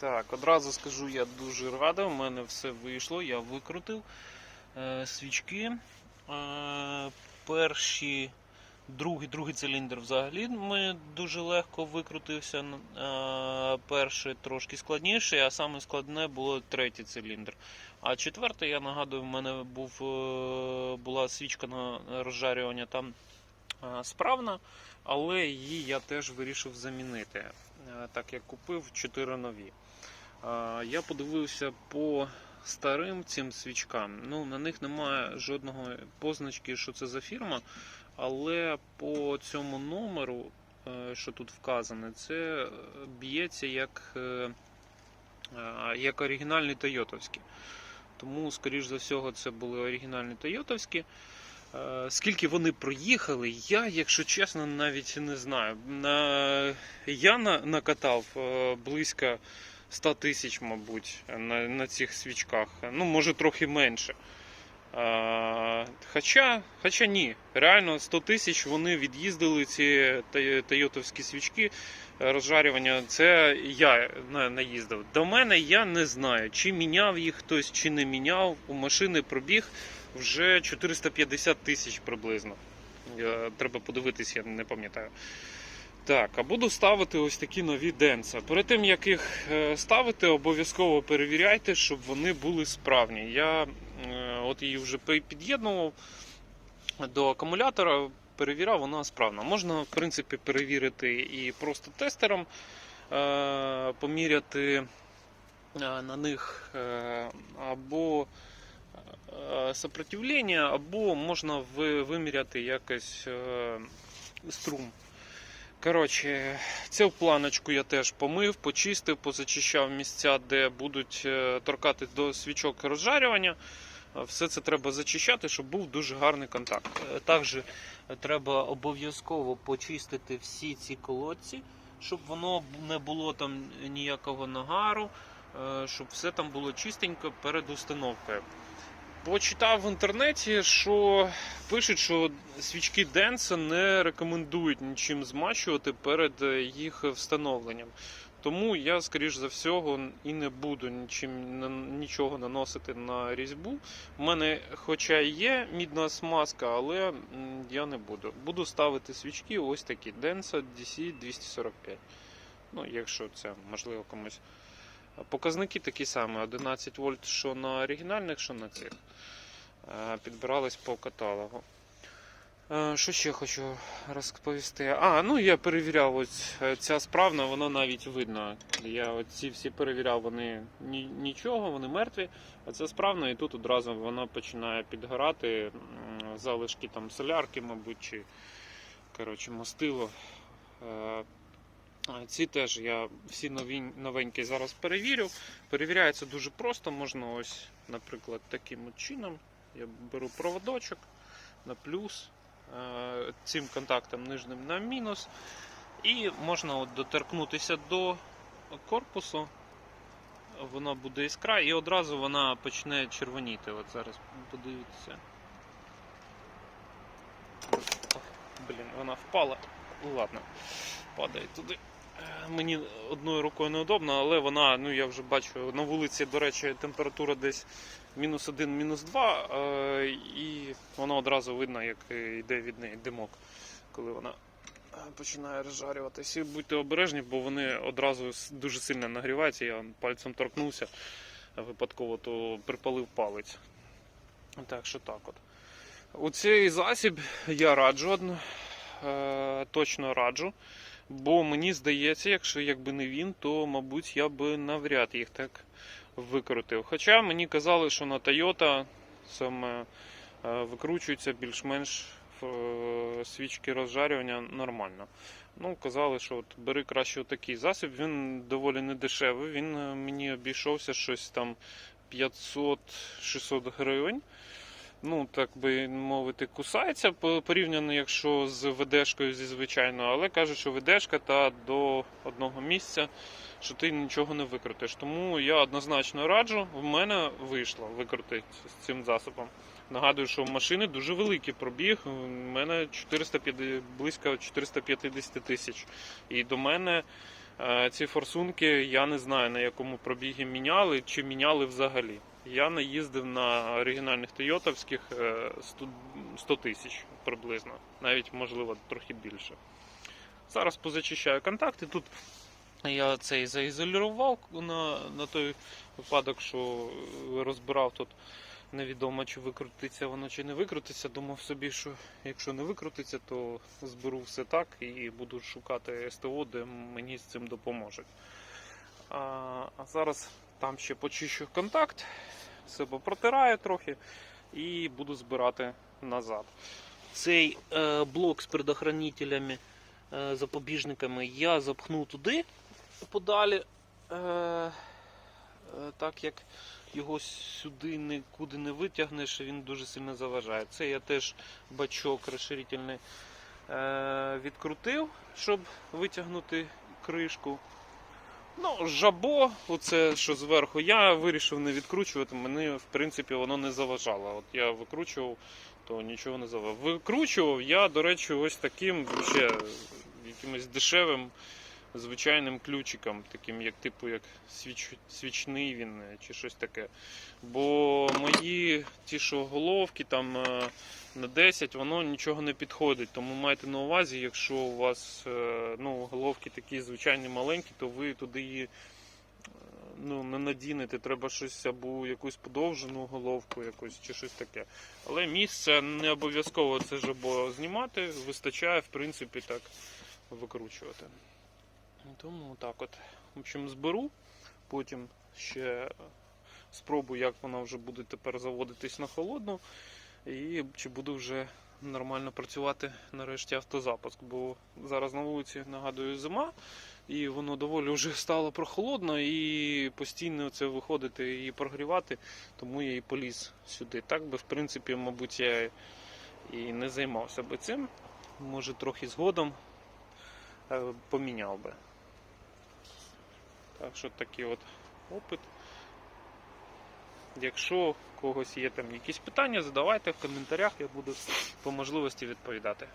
Так, одразу скажу, я дуже радий, у мене все вийшло, я викрутив е, свічки. Е, перші, другий, другий циліндр взагалі ми дуже легко викрутився. Е, перший трошки складніший, а саме складне було третій циліндр. А четвертий, я нагадую, в мене був, е, була свічка на розжарювання там е, справна, але її я теж вирішив замінити. Е, Так як купив 4 нові. Е, Я подивився по старим цим свічкам. Ну, на них немає жодного позначки, що це за фірма. Але по цьому номеру, е, що тут вказане, це б'ється як, як оригінальні Тойотовські. Тому, скоріш за всього, це були оригінальні Тойотовські. Е, Скільки вони проїхали, я, якщо чесно, навіть не знаю. Я на... накатав е, близько 100 тисяч, мабуть, на, цих свічках. Ну, може, трохи менше. Е, Хоча, хоча ні, реально 100 тисяч вони від'їздили ці той- тойотовські свічки розжарювання. Це я на- наїздив. До мене я не знаю, чи міняв їх хтось, чи не міняв. У машини пробіг вже 450 тисяч приблизно. Треба подивитись, я не пам'ятаю. Так, а буду ставити ось такі нові денса. Перед тим як їх е, ставити, обов'язково перевіряйте, щоб вони були справні. Я е, от її вже під'єднував до акумулятора, перевіряв, вона справна. Можна, в принципі, перевірити і просто тестером, е, поміряти е, на них е, або е, сопротивлення, або можна виміряти якось е, струм. Коротше, цю планочку я теж помив, почистив, позачищав місця, де будуть е, торкати до свічок розжарювання. Е, Все це треба зачищати, щоб був дуже гарний контакт. Також треба обов'язково почистити всі ці колодці, щоб воно не було там ніякого нагару, щоб все там було чистенько перед установкою. Почитав в інтернеті, що пишуть, що свічки Денса не рекомендують нічим змащувати перед е, їх встановленням. Тому я, скоріш за всього, і не буду нічим нічого наносити на різьбу. У мене, хоча і є мідна смазка, але я не буду. Буду ставити свічки ось такі Densa DC 245. Ну, якщо це можливо комусь. Показники такі самі: 11 вольт, що на оригінальних, що на цих. Е, Підбирались по каталогу. Е, Що ще хочу розповісти? А, ну я перевіряв ось е, ця справна, вона навіть видно. Я ці всі перевіряв, вони нічого, вони мертві. А це справна, і тут одразу вона починає підгорати. Залишки там солярки, мабуть, чи коротше, мастило. Ці теж я всі нові, новенькі зараз перевірю. Перевіряється дуже просто. Можна ось, наприклад, таким чином. Я беру проводочок на плюс, е, цим контактом нижнім на мінус. І можна от доторкнутися до корпусу. Вона буде іскра, і одразу вона почне червоніти. От зараз подивіться. Блін, вона впала. Ладно, падає туди. Е, Мені одною рукою неудобно, але вона, ну я вже бачу, на вулиці, до речі, температура десь мінус один, мінус два, е, і воно одразу видно, як йде від неї димок, коли вона е, починає розжарюватися. І будьте обережні, бо вони одразу дуже сильно нагріваються. Я пальцем торкнувся випадково, то припалив палець. Так що так от. У цей засіб я раджу е, точно раджу. Бо мені здається, якщо якби не він, то мабуть я би навряд їх так викрутив. Хоча мені казали, що на Toyota саме е, викручуються більш-менш е, свічки розжарювання нормально. Ну, казали, що от бери краще такий засіб, він доволі недешевий. Він е, мені обійшовся щось там 500-600 гривень. Ну, так би мовити, кусається по- порівняно, якщо з ВДшкою зі звичайною, але кажуть, що ВДшка та до одного місця, що ти нічого не викрутиш. Тому я однозначно раджу, в мене вийшло викрутити з цим засобом. Нагадую, що в машини дуже великий пробіг. У мене 450, близько 450 тисяч. І до мене Е, Ці форсунки я не знаю на якому пробігі міняли чи міняли взагалі. Я не їздив на оригінальних Тойотовських е, 100 100 тисяч приблизно, навіть можливо трохи більше. Зараз позачищаю контакти. Тут я цей заізолював на, на той випадок, що е, розбирав тут. Невідомо, чи викрутиться воно, чи не викрутиться. Думав собі, що якщо не викрутиться, то зберу все так і буду шукати СТО, де мені з цим допоможуть. А, а зараз там ще почищу контакт, все попротираю трохи і буду збирати назад. Цей е, блок з предохранителями, е, запобіжниками я запхну туди подалі, е, е, так як його сюди нікуди не витягнеш, він дуже сильно заважає. Це я теж бачок розширительний е, відкрутив, щоб витягнути кришку. Ну, жабо, оце що зверху, я вирішив не відкручувати, мені в принципі воно не заважало. От я викручував, то нічого не заважало. Викручував я, до речі, ось таким ще якимось дешевим звичайним ключиком, таким як типу як свіч, свічний він е, чи щось таке. Бо мої ті, що головки там е, на 10, воно нічого не підходить. Тому майте на увазі, якщо у вас е, ну, головки такі звичайні маленькі, то ви туди її ну, не надінете. Треба щось або якусь подовжену головку, якусь чи щось таке. Але місце не обов'язково це жабо знімати, вистачає, в принципі, так викручувати. Тому так от. В общем, зберу, потім ще спробую, як вона вже буде тепер заводитись на холодну. І чи буду вже нормально працювати нарешті автозапуск. Бо зараз на вулиці, нагадую, зима, і воно доволі вже стало прохолодно і постійно це виходити і прогрівати, тому я і поліз сюди. Так би, в принципі, мабуть, я і не займався би цим. Може, трохи згодом е, поміняв би. Так що такий от опит. Якщо у когось є там якісь питання, задавайте в коментарях, я буду по можливості відповідати.